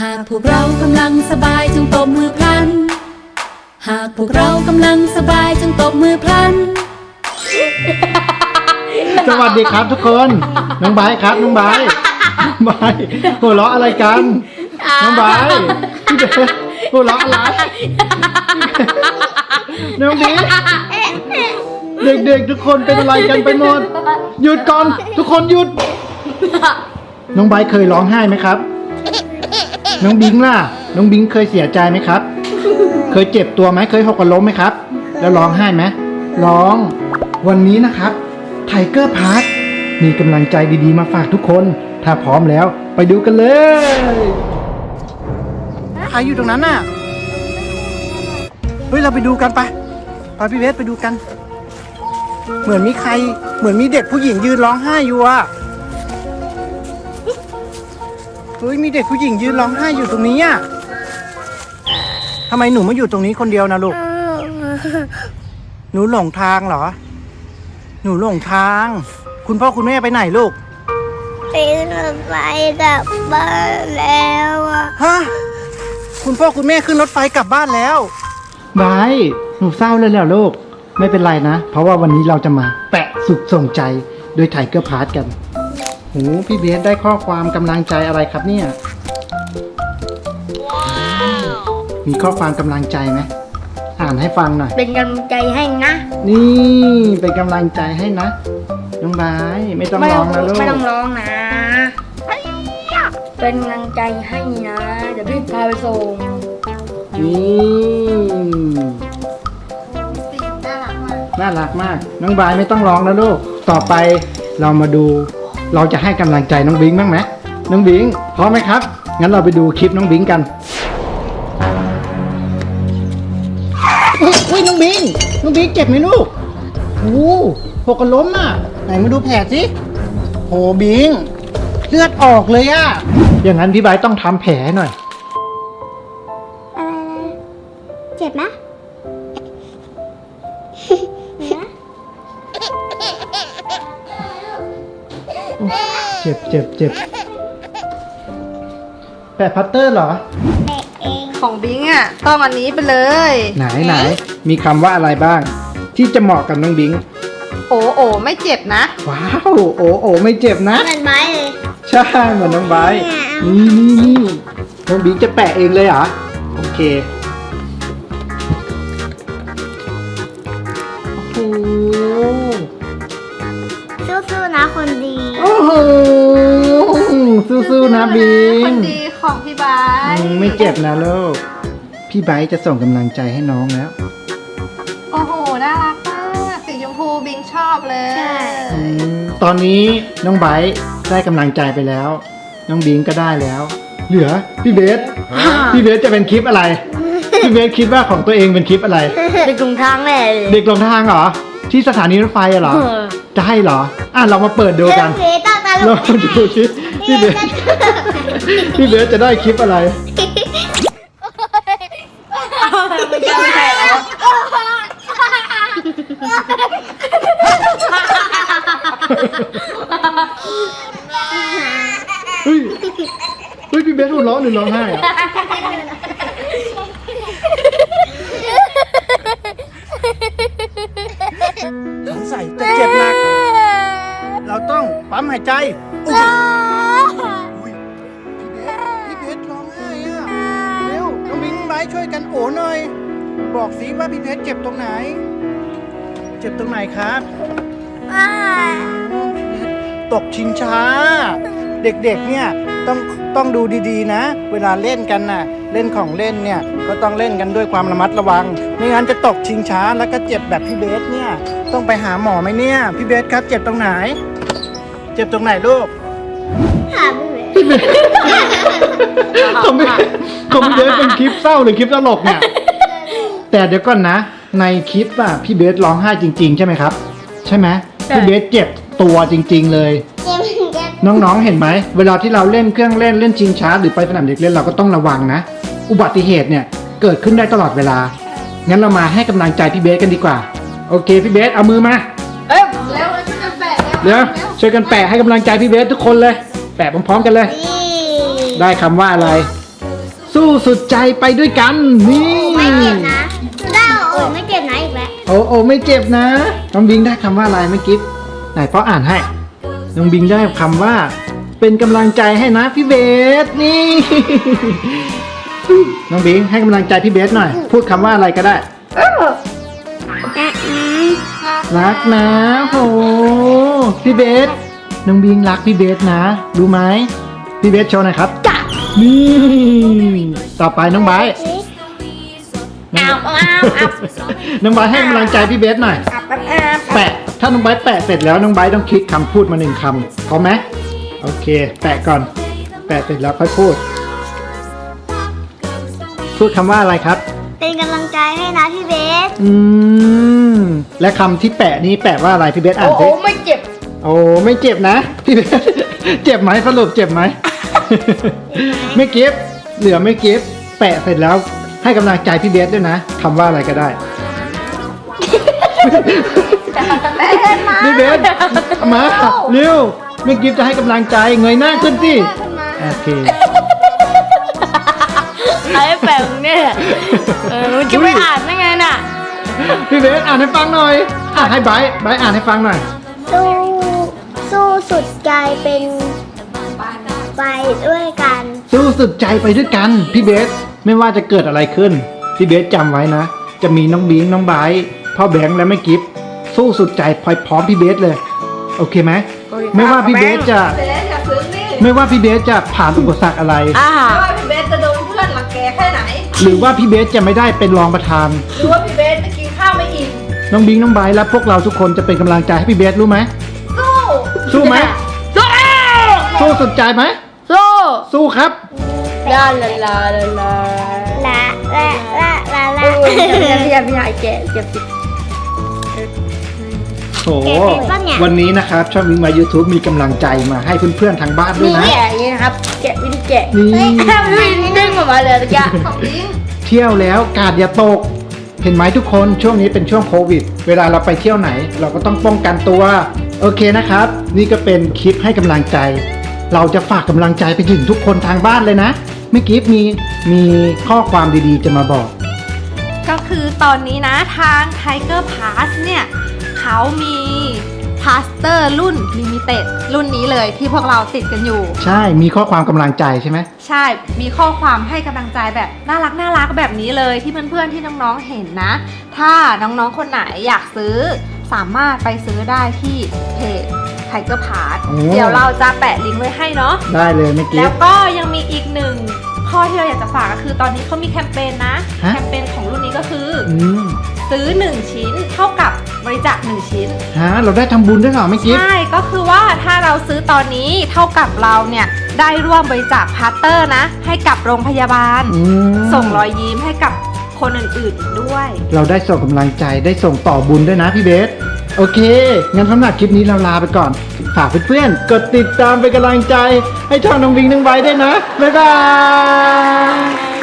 หากพวกเรากำลังสบายจงตบมือพลัน หากพวกเรากำลังสบายจงตบมือพลัน สวัสดีครับทุกคน น้องไบร์ทครับน้องไบร์ทน้องไบร์ทหัวเราะอะไรกัน น้องไบร์ทพี่เบสหัวเราะอะไรน้องบิ๊กเด็กๆทุกคนเป็นอะไรกันไปหมด หยุดก่อนทุกคนหยุด น้องไบร์ทเคยร้องไห้ไหมครับ น้องบิงล่ะ น้องบิงเคยเสียใจไหมครับ เคยเจ็บตัวไหมเคยหกล้มไหมครับ แล้วร้องไห้ไหมร้อง วันนี้นะครับไทเกอร์พาร์คมีกำลังใจดีๆมาฝากทุกคน ถ้าพร้อมแล้วไปดูกันเลยใครอยู่ตรงนั้นน่ะ เฮ้ยเราไปดูกันไปไปพี่เวสไปดูกัน เหมือนมีใคร เหมือนมีเด็กผู้หญิงยืนร้องไห้อยู่อะ ฮ้ยมีเด็กผู้หญิงยืนร้องไห้อยู่ตรงนี้อะทำไมหนูมาอยู่ตรงนี้คนเดียวนะลูก หนูหลงทางเหรอ หนูหลงทาง คุณพ่อคุณแม่ไปไหนลูกปีนรถไฟกลับบ้านแล้วอะฮะคุณพ่อคุณแม่ขึ้นรถไฟกลับบ้านแล้วไบหนูเศร้าเลยแล้วลูก ไม่เป็นไรนะ เพราะว่าวันนี้เราจะมาแปะสุขส่งใจโดยไทเกอร์พาร์ทกันโหพี่เบสได้ข้อความกำลังใจอะไรครับเนี่ย มีข้อความกำลังใจไหมอ่านให้ฟังหน่อย เป็นกำลังใจให้นะ นี่เป็นกำลังใจให้นะ น้องไบร์ทไม่ต้องร้องนะลูก ไม่ต้องร้องนะ เป็นกำลังใจให้นะ เดี๋ยวพี่พาไปส่งนี่น่ารักมากน่ารักมากน้องบายไม่ต้องร้องนะลูก ต่อไปเรามาดู เราจะให้กำลังใจน้องบิงบ้างไหมน้องบิงพร้อมไหมครับ งั้นเราไปดูคลิปน้องบิงกันอุ้ยน้องบิงน้องบิงเจ็บไหมลูกโอ้โหกกระล้มอะ ไหนมาดูแผลสิโหบิง เลือดออกเลยอะ อย่างนั้นพี่ใบต้องทำแผลให้หน่อย เจ็บเจ็บเจ็บแปะพัตเตอร์เหรอแม่เองของบิงอะ ต้องอันนี้ไปเลย ไหนไหนมีคำว่าอะไรบ้าง ที่จะเหมาะกับน้องบิง โอ้โอไม่เจ็บนะ ว้าว โอ้โอ้ไม่เจ็บนะเหมือนไม้เลยใช่เหมือนน้องไบร์ทนี่นี่นี่น้องบิงจะแปะเองเลยเหรอ โอเค โอ้โหสู้ๆนะคนดี โอ้โหสู้ๆนะบิคงนดีของพี่บาอืยมไม่เจ็บนะลูก พี่ไบร์ทจะส่งกำลังใจให้น้องแล้ว โอ้โห น่ารักมากสีชมพูบิงชอบเลย ใช่อืมตอนนี้น้องไบร์ทได้กำลังใจไปแล้ว น้องบิงก็ได้แล้ว เหลือพี่เบส พี่เบสจะเป็นคลิปอะไร พี่เบสคิดว่าของตัวเองเป็นคลิปอะไรไปกรุงทางแม่เลยเด็กหลงทางเหรอ ที่สถานีรถไฟอะเหรอ เออ จะให้เหรอ อะเรามาเปิดดูกัน เรื่องนี้ต้องตลเรากดูที่พี่เบสพี่เบสจะได้คลิปอะไร เฮ้ย เฮ้ย พี่เบสหัวเราะหรือร้องไห้อะ ใจอุ๊ยอุ๊ยพี่เบสพี่เบสร้องไห้อะเร็วน้องบิงไบร์ทช่วยกันโอหน่อย บอกสิว่าพี่เบสเจ็บตรงไหน เจ็บตรงไหนครับ ตกชิงช้า เด็กๆ เนี่ยต้องต้องดูดีๆนะ เวลาเล่นกันน่ะ เล่นของเล่นเนี่ยก็ต้องเล่นกันด้วยความระมัดระวังไม่งั้นจะตกชิงช้าแล้วก็เจ็บแบบพี่เบสเนี่ย ต้องไปหาหมอไหมเนี่ย พี่เบสครับเจ็บตรงไหน เจ็บตรงไหนลูกถามพี่เบสคอมเบสคอมเบสเป็นคลิปเศร้าหรือคลิปตลกเนี่ย แต่เดี๋ยวก่อนนะ ในคลิปอะพี่เบสร้องไห้จริง ๆ ใช่ไหมครับ ใช่ไหมพี่เบสเจ็บตัวจริง ๆ เลยเจ็บเจ็บน้องๆเห็นไหมเวลาที่เราเล่นเครื่องเล่นเล่นชิงช้า หรือไปสนามเด็กเล่นเราก็ต้องระวังนะ อุบัติเหตุเนี่ยเกิดขึ้นได้ตลอดเวลางั้นเรามาให้กำลังใจพี่เบสกันดีกว่า โอเคพี่เบสเอามือมา เอ้ยเร็วช่วยกันแปะ เดี๋ยวช่วยกันแปะให้กำลังใจพี่เบสทุกคนเลย แปะพร้อมๆกันเลยนี่ได้คำว่าอะไรรสู้สุดใจไปด้วยกันนี่ไม่เจ็บนะได้เหรอโอ้ไม่เจ็บนะอีกแล้วโอ้โอ้ไม่เจ็บนะน้องบิงได้คำว่าอะไรเมื่อกี้ไหนพ่ออ่านให้น้องบิงได้คำว่า เป็นกำลังใจให้นะพี่เบสนี่น้องบิงให้กำลังใจพี่เบสหน่อย พูดคำว่าอะไรก็ได้ รักนะโหพี่เบสน้องบิงรักพี่เบสนะรู้ไหมพี่เบสโชว์หน่อยครับจ้ะนี่ต่อไปน้องไบร์ทอ้าวอ้าวอ้าวน้องไบร์ทให้กำลังใจพี่เบสหน่อยแปะถ้าน้องไบร์ทแปะเสร็จแล้วน้องไบร์ทต้องคิดคำพูดมาหนึ่งคำพร้อมไหมโอเค แปะก่อน แปะเสร็จแล้วค่อยพูด พูดคำว่าอะไรครับ เป็นกำลังใจให้นะพี่เบสอืม และคำที่แปะนี้แปะว่าอะไรพี่เบสอ่านสิไม่เจ็บโอ้ไม่เจ็บนะพี่เบส เจ็บไหมสรุปเจ็บไหม ไม่เก็บเหลือไม่เก็บแปะเสร็จแล้ว ให้กำลังใจพี่เบสด้วยนะคำว่าอะไรก็ได้พี่เบสมาเร็วไม่กิฟจะให้กำลังใจเงยหน้าขึ้นสิขึ้นมาโอเคไอ้แปลงเนี่ยเออมันจะไม่อ่านได้ไงน่ะ พี่เบสอ่านให้ฟังหน่อย อะให้ไบร์ทไบร์ทอ่านให้ฟังหน่อย สู้สู้สุดใจเป็นไปด้วยกัน สู้สุดใจไปด้วยกัน พี่เบสไม่ว่าจะเกิดอะไรขึ้น พี่เบสจำไว้นะ จะมีน้องบิงน้องไบร์ทพ่อแบงค์และแม่กิฟสู้สุดใจพอยพร้อมพี่เบสเลย โอเคไหมโอเคครับไม่ว่าพี่เบสจะเบสอย่าซึ้งดิไม่ว่าพี่เบสจะผ่านอุปสรรคอะไร อ่า ไม่ว่าพี่เบสจะโดนเพื่อนรังแกแค่ไหน หรือว่าพี่เบสจะไม่ได้เป็นรองประธาน หรือว่า น้องบิงน้องไบร์ทและพวกเราทุกคนจะเป็นกำลังใจให้พี่เบสรู้ไหม สู้สู้ไหม สู้สู้สุดใจไหม สู้สู้ครับ ลาลาลาลาลาละละละละละพี่ยาพี่ยาพี่ยาไอ้แกเจ็บสิโอ้โห แกเป็นปะเนี่ย วันนี้นะครับ ช่องวิงมา YouTube มีกำลังใจมาให้เพื่อนๆทางบ้านด้วยนะ แกะอย่างนี้นะครับ แกะวิธีแกะนี่วินดึงออกมาเลยตะกี้ของบิงเที่ยวแล้วกาดอย่าตก เห็นไหมทุกคนช่วงนี้เป็นช่วงโควิด เวลาเราไปเที่ยวไหน เราก็ต้องป้องกันตัว โอเคนะครับ นี่ก็เป็นคลิปให้กำลังใจ เราจะฝากกำลังใจไปถึงทุกคนทางบ้านเลยนะเมื่อกี้มีมีข้อความดีๆ จะมาบอก ก็คือตอนนี้นะทาง Tiger Pass เนี่ย เขามี พาสเตอร์รุ่นลิมิเต็ดรุ่นนี้เลยที่พวกเราติดกันอยู่ ใช่ มีข้อความกำลังใจใช่ไหม ใช่ มีข้อความให้กำลังใจแบบน่ารักน่ารักแบบนี้เลยที่เพื่อนๆที่น้องๆเห็นนะ ถ้าน้องๆคนไหนอยากซื้อสามารถไปซื้อได้ที่เพจ Tiger Pass โอ้ เดี๋ยวเราจะแปะลิงก์ไว้ให้เนาะ ได้เลยเมื่อกี้ แล้วก็ยังมีอีกหนึ่งข้อที่เราอยากจะฝากก็คือตอนนี้เขามีแคมเปญนะ ฮะ แคมเปญของรุ่นนี้ก็คือออืม ซื้อ 1 ชิ้นเท่ากับบริจาค1ชิ้น ฮะเราได้ทำบุญด้วยเหรอเมื่อกี้ใช่ก็คือว่าถ้าเราซื้อตอนนี้เท่ากับเราเนี่ยได้ร่วมบริจาคพาร์ตเตอร์นะ ให้กับโรงพยาบาล อืมส่งรอยยิ้มให้กับคนอื่นๆอีกด้วย เราได้ส่งกำลังใจได้ส่งต่อบุญด้วยนะพี่เบส โอเค งั้นสำหรับคลิปนี้เราลาไปก่อน ฝากเพื่อนๆ กดติดตามเป็นกำลังใจ ให้ช่องน้องวิงน้องไว้ด้วยนะ บ๊ายบาย